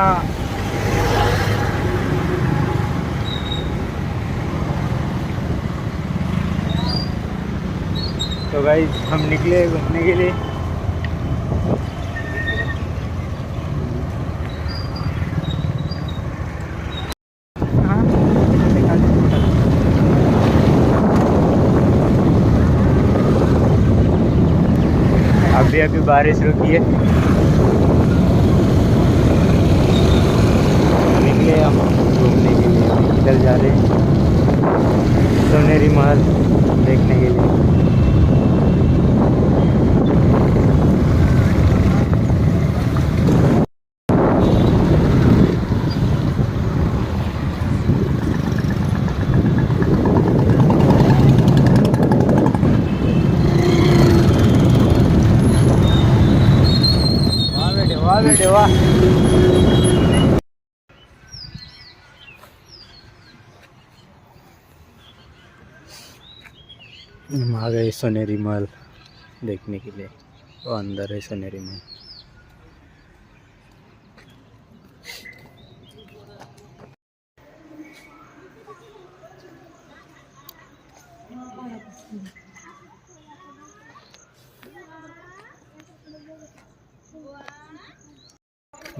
है। तो भाई हम निकले घूमने के लिए। अभी अभी बारिश रुकी है निकले हम घूमने के लिए इधर जा रहे हैं सोनेरी महल देखने के लिए वाह वाह हम आ गए सोनेरी महल देखने के लिए। वो अंदर है सोनेरी महल।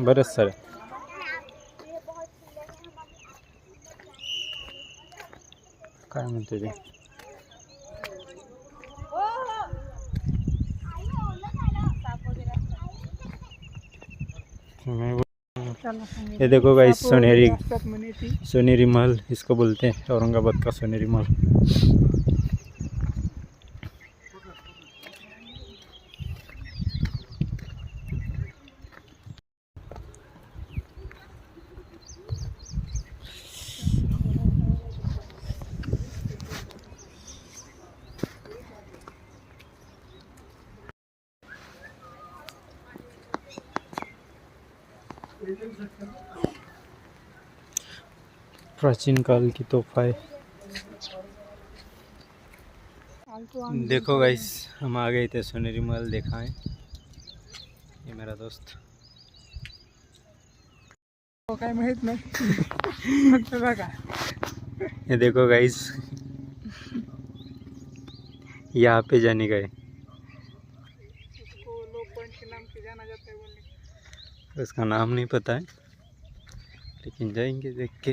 बरंच सर। ये देखो भाई सोनेरी सोनेरी महल, इसको बोलते हैं औरंगाबाद का सोनेरी महल। प्राचीन काल की तोहफा आलतो देखो गाइस हम आ गए थे सोनेरी महल देखा है ये मेरा दोस्त। बघा ये देखो गाइस यहाँ पे जाने का है इसको लो पॉइंट के नाम से जाना जाता है बोलने उसका नाम नहीं पता है लेकिन जाएँगे देख के।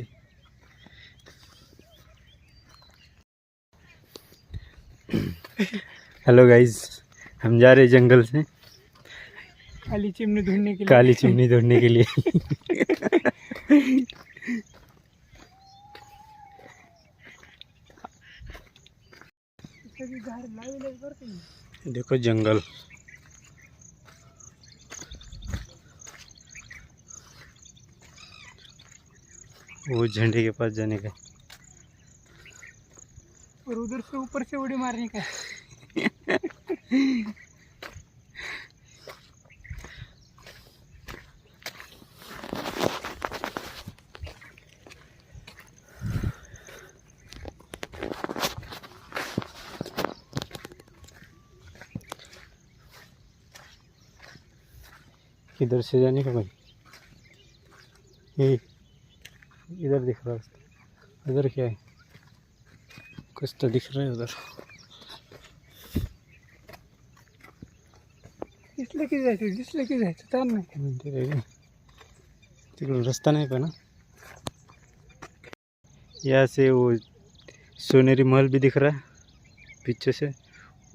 हेलो गाइस हम जा रहे जंगल से। खाली चिमनी ढूँढने के लिए। काली चिमनी तोड़ने के लिए. देखो जंगल। वो झंडे के पास जाने का। और उधर से ऊपर से उड़ी मारने का। किधर से जाने का भाई? इधर दिख रहा है। उधर क्या है? कुछ तो दिख रहा है उधर। रस्ता नाही पण हा. यहाँ से वो सोनेरी महल भी दिख रहा है। पीछे से।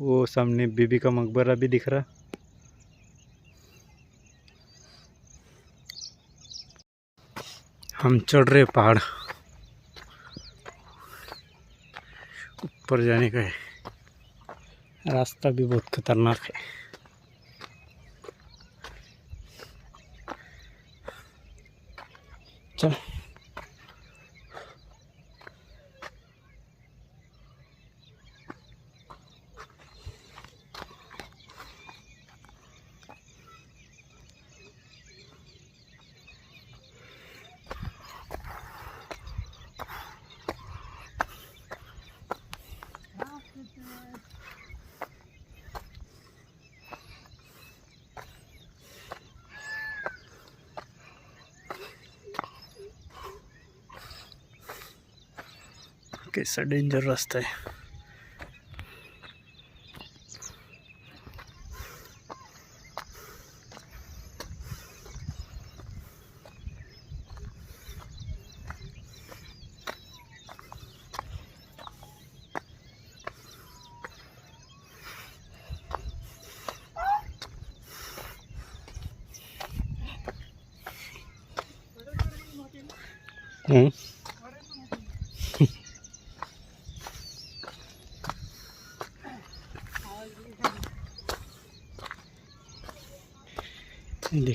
वो सामने बीबी का मकबरा भी दिख रहा हम चढ़ रहे पहाड़। ऊपर जाने का रास्ता भी बहुत खतरनाक है। कैसा डेंजर रास्ता है।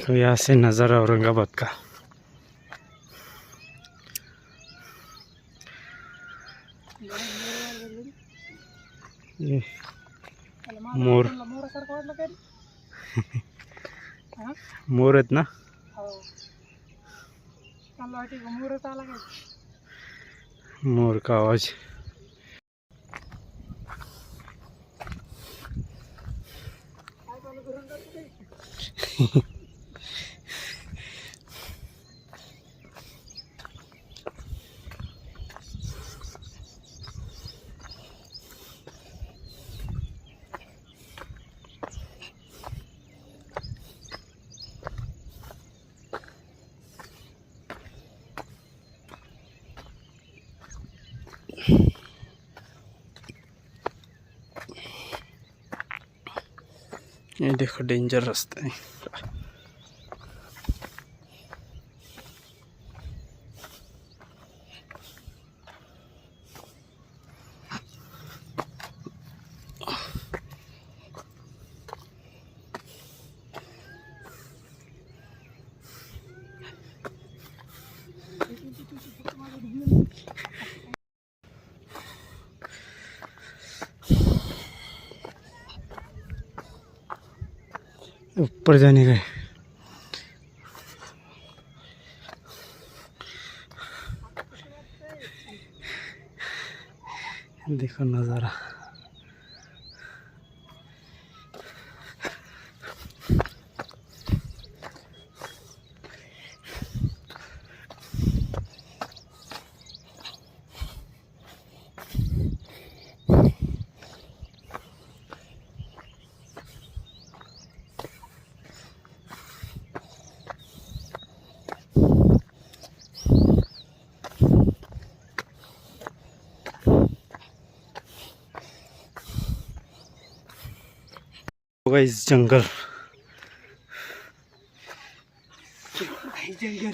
हम्म. ये देखो यहाँ से नज़ारा औरंगाबाद का ये मोर मोरासारखं वाटलं काय रे? हा? मोर आहेत ना हो मला वाटते का मोरच आला काय मोर का आवाज़ ये देखो डेंजर रास्ता है। ऊपर जाने का देखो नज़ारा। होगा इस जंगल जंगल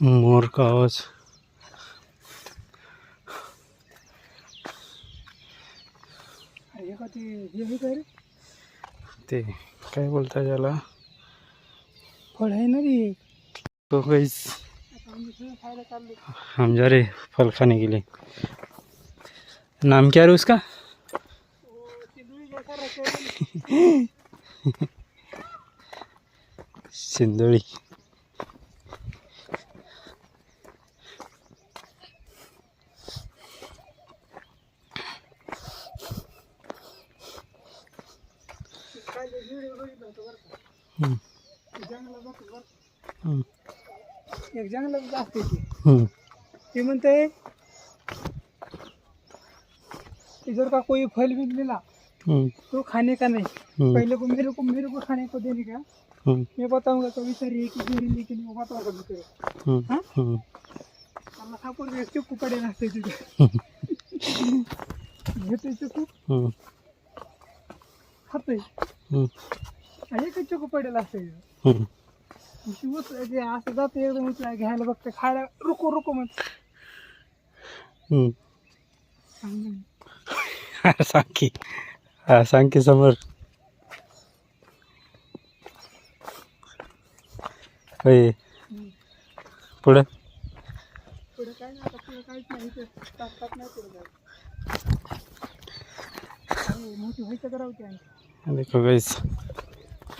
मोर का आवाज़। ते काय बोलता त्याला फळ आहे ना रे तो चाललो हम जा रहे फल खाने के लिए। नाम क्या है उसका? सिंदोड़ी काय ते व्हिडिओ बघितला होता बरं का हम्म, ते जंगलात जातो बरं का. हम्म, एक जंगलात असते ते. हम्म, म्हणते कि कोई फल भी मिला हम्म, तो खाने का नहीं? हम्म, पहले को मेरे को मेरे को खाने को देने का? हम्म, मैं बताऊँगा कभी सर ये कि की नहीं वो बताऊँगा भी तेरे हम्म, हाँ? हम्म, मला सापड एक चुकू पडेल असते तिथे. घेतोय चुकू. हम्म, एकच चुकू पडेल हम्म. शिवच असं जाते एकदम उचला घ्यायला बघते खायला रुको रुको म्हण हम्म. सांग सांग की. हा सांग की समोर. होय पुढं? पुढे काय नाही आता पुढे काहीच नाही. इथे पुढे अरे, मोठी व्हायचं करावं आम्ही देखो गाइस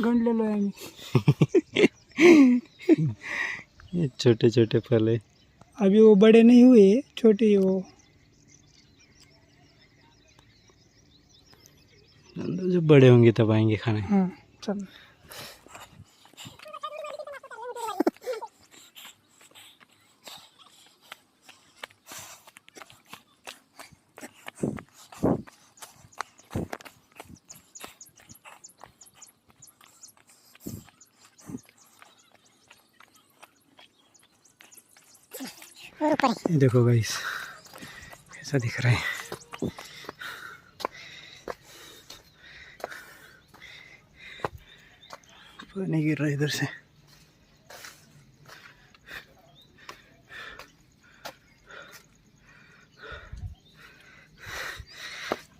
गणलेलो आहे आएँगे ये छोटे छोटे फल है अभी वो बड़े नहीं हुए छोटे ही वो. जब बड़े होंगे तब आएँगे खाने. हाँ चल. ये देखो गाइस कैसा दिख रहा है। पानी गिर रहा है इधर से।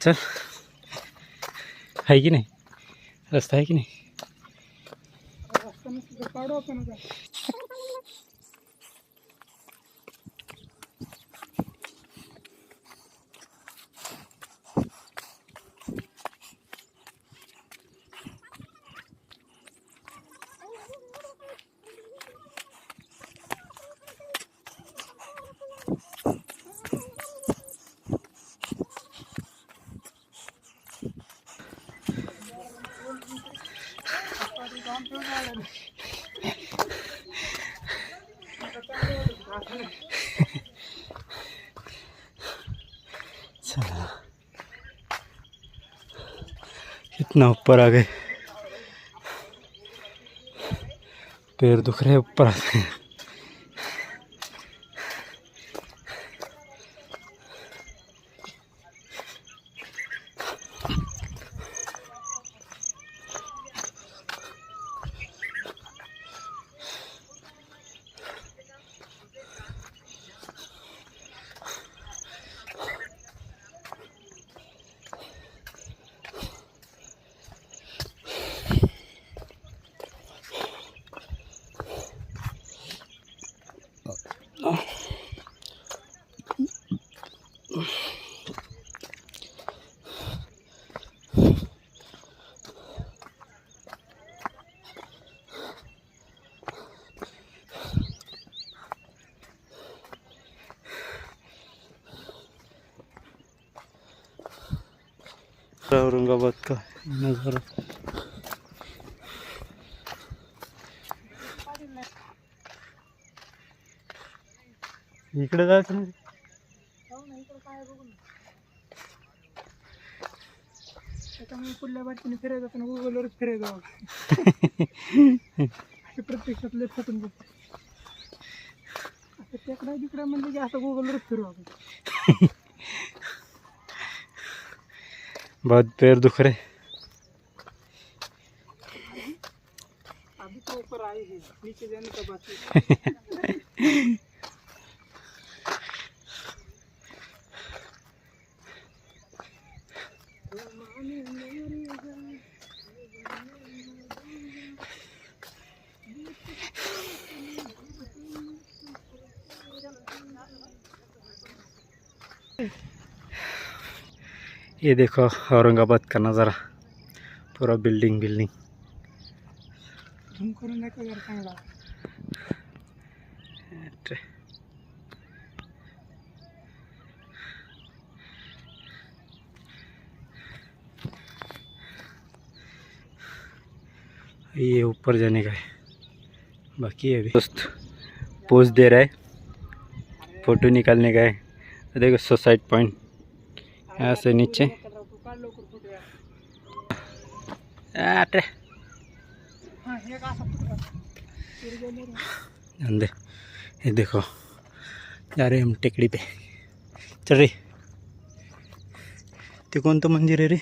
चल। है कि नहीं? रास्ता है कि नहीं? इतना ऊपर आ गए। पैर दुख रहे ऊपर आ हैं औरंगाबाद का? नज़ारा इकडे जायचं नाही? त्याच्यामुळे पुढल्या बाटकीने फिरायचं पण गुगलवर फिरायचं प्रत्यक्षात लय फटून गेलं तिकडे म्हणजे असं गुगलवर फिरू आपण बहुत पैर दुख रहे अभी तो ऊपर आए हैं नीचे जाने का बाकी ये देखो औरंगाबाद का नज़ारा पूरा बिल्डिंग बिल्डिंग। ये ऊपर जाने का है। बाकी है अभी। दोस्त पोज दे रहा है फ़ोटो निकालने का है। देखो सुसाइड पॉइंट यहाँ से नीचे। काढ लवकर अरे हा हे का असा तुकडा तिथे गेले रे. अंदे ये देखो, जा रहे हम टेकड़ी पे। चल रही। ते तो मंदिर है रे?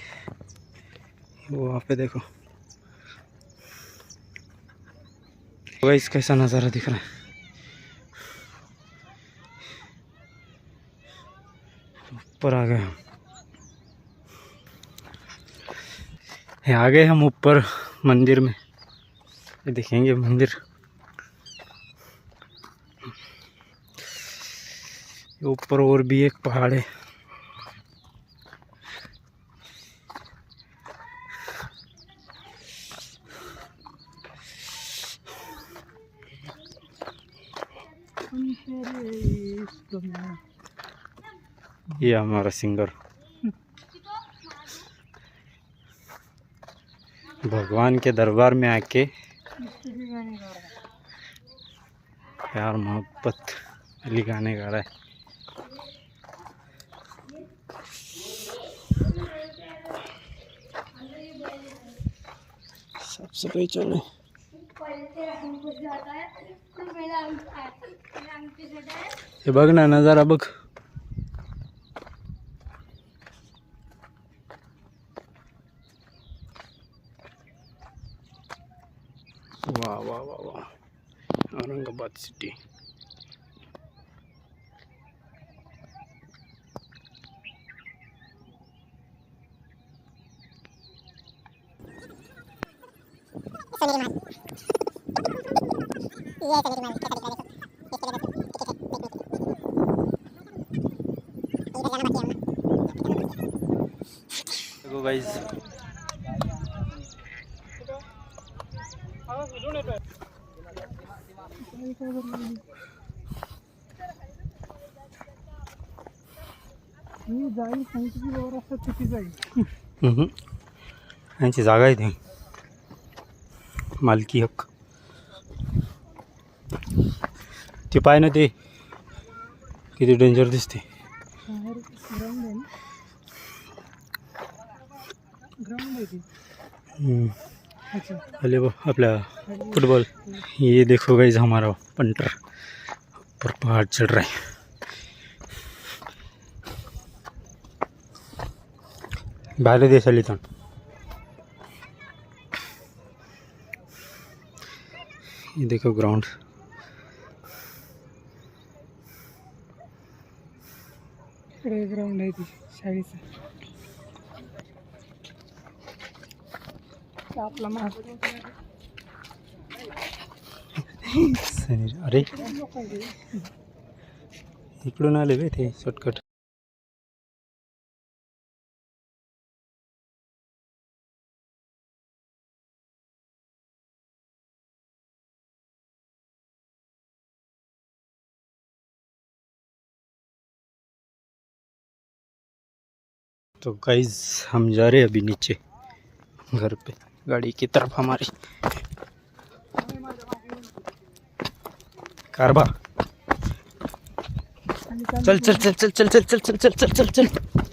वो वहाँ पे देखो। गाइस कैसा नज़ारा दिख रहा है। ऊपर आ गए हम ये आ गए हम ऊपर मंदिर में। ये देखेंगे मंदिर। ऊपर और भी एक पहाड़ है। ये हमारा सिंगर। भगवान के दरबार में आके प्यार मोहब्बत अली गाने गा रहा है। साफ़ सफ़ाई चल। रही हे बघ ना नज़ारा बघ। वा वा वा वा औरंगाबाद सिटी देखो गाइस आवाज़ कुठून मी जाईल सांगितलं बरोबर असतात रस्ता जाईल यांची जागा आहे ती. मालकी हक्क. ते पाय ना ते. किती डेंजर दिसते. ग्राउंड आहे ना ग्राउंड आहे ती वो अपना फुटबॉल. ये देखो गाइस हमारा पंटर ऊपर पहाड़ चढ़ रहा है. बाहर देशाली तो ये देखो ग्राउंड ग्राउंड ती, शाळेचं. अरे। शॉर्टकट तो गाइज़ हम जा रहे हैं अभी नीचे घर पे। गाड़ी की तरफ हमारी कारबा चल चल चल चल चल चल चल चल चल चल चल चल